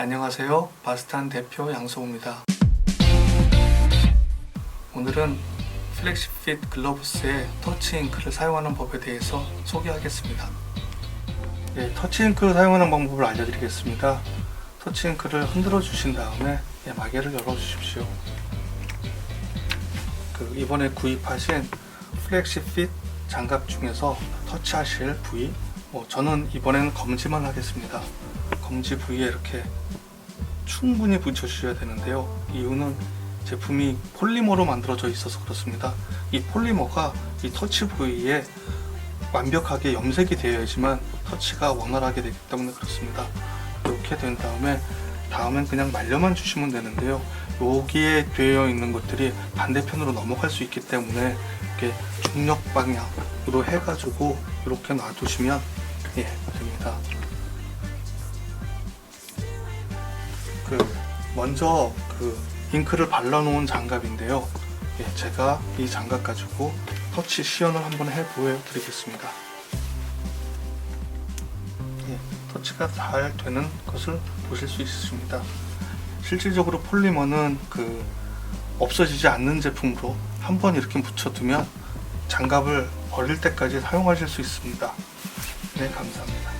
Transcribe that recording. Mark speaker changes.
Speaker 1: 안녕하세요. 바스탄 대표 양소우입니다. 오늘은 플렉시핏 글러브스의 터치 잉크를 사용하는 법에 대해서 소개하겠습니다. 예, 터치 잉크를 사용하는 방법을 알려드리겠습니다. 터치 잉크를 흔들어 주신 다음에 예, 마개를 열어 주십시오. 그 이번에 구입하신 플렉시핏 장갑 중에서 터치하실 부위, 뭐 저는 이번에는 검지만 하겠습니다. 검지 부위에 이렇게 충분히 붙여주셔야 되는데요. 이유는 제품이 폴리머로 만들어져 있어서 그렇습니다. 이 폴리머가 이 터치 부위에 완벽하게 염색이 되어야지만 터치가 원활하게 되기 때문에 그렇습니다. 이렇게 된 다음에 다음엔 그냥 말려만 주시면 되는데요. 여기에 되어 있는 것들이 반대편으로 넘어갈 수 있기 때문에 이렇게 중력 방향으로 해가지고 이렇게 놔두시면 예 됩니다. 그 먼저 그 잉크를 발라놓은 장갑인데요. 예, 제가 이 장갑 가지고 터치 시연을 한번 해 보여드리겠습니다. 예, 터치가 잘 되는 것을 보실 수 있으십니다. 실질적으로 폴리머는 그 없어지지 않는 제품으로 한 번 이렇게 붙여두면 장갑을 버릴 때까지 사용하실 수 있습니다. 네, 감사합니다.